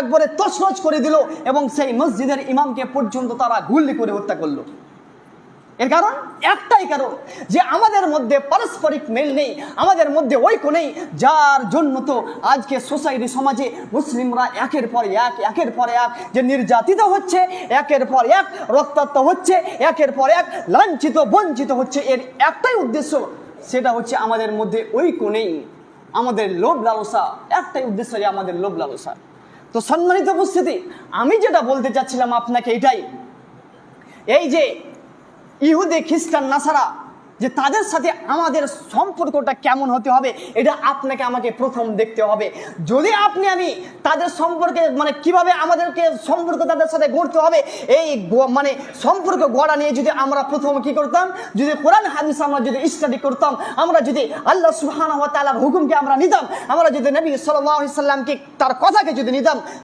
একবারে তছনছ করে দিল এবং সেই মসজিদের ইমামকে পর্যন্ত তারা গুল্লি করে হত্যা করল। এর কারণ একটাই কারণ যে আমাদের মধ্যে পারস্পরিক মেল নেই, আমাদের মধ্যে ঐক্য নেই, যার জন্য তো আজকে সোসাইটি সমাজে মুসলিমরা একের পর এক, একের পর এক যে নির্যাতিত হচ্ছে, একের পর এক রক্তাক্ত হচ্ছে, একের পর এক লাঞ্ছিত, বঞ্চিত হচ্ছে। এর একটাই উদ্দেশ্য, সেটা হচ্ছে আমাদের মধ্যে ঐক্য নেই, আমাদের লোভ লালসা। একটাই উদ্দেশ্য যে আমাদের লোভ লালসা। তো সম্মানিত উপস্থিতি আমি যেটা বলতে চাচ্ছিলাম আপনাকে এটাই। এই যে ইহুদি খ্রিস্টান নাসারা যে তাদের সাথে আমাদের সম্পর্কটা কেমন হতে হবে, এটা আপনাকে আমাকে প্রথম দেখতে হবে। যদি আপনি আমি তাদের সম্পর্কে মানে কীভাবে আমাদেরকে সম্পর্ক তাদের সাথে গড়তে হবে, এই মানে সম্পর্ক গড়া নিয়ে যদি আমরা প্রথম কি করতাম, যদি কোরআন, হাদিস আমরা যদি স্টাডি করতাম, আমরা যদি আল্লাহ ওয়া হুকুমকে আমরা নিতাম, আমরা যদি নবী সাল্লামকে তার কথাকে যদি নিতাম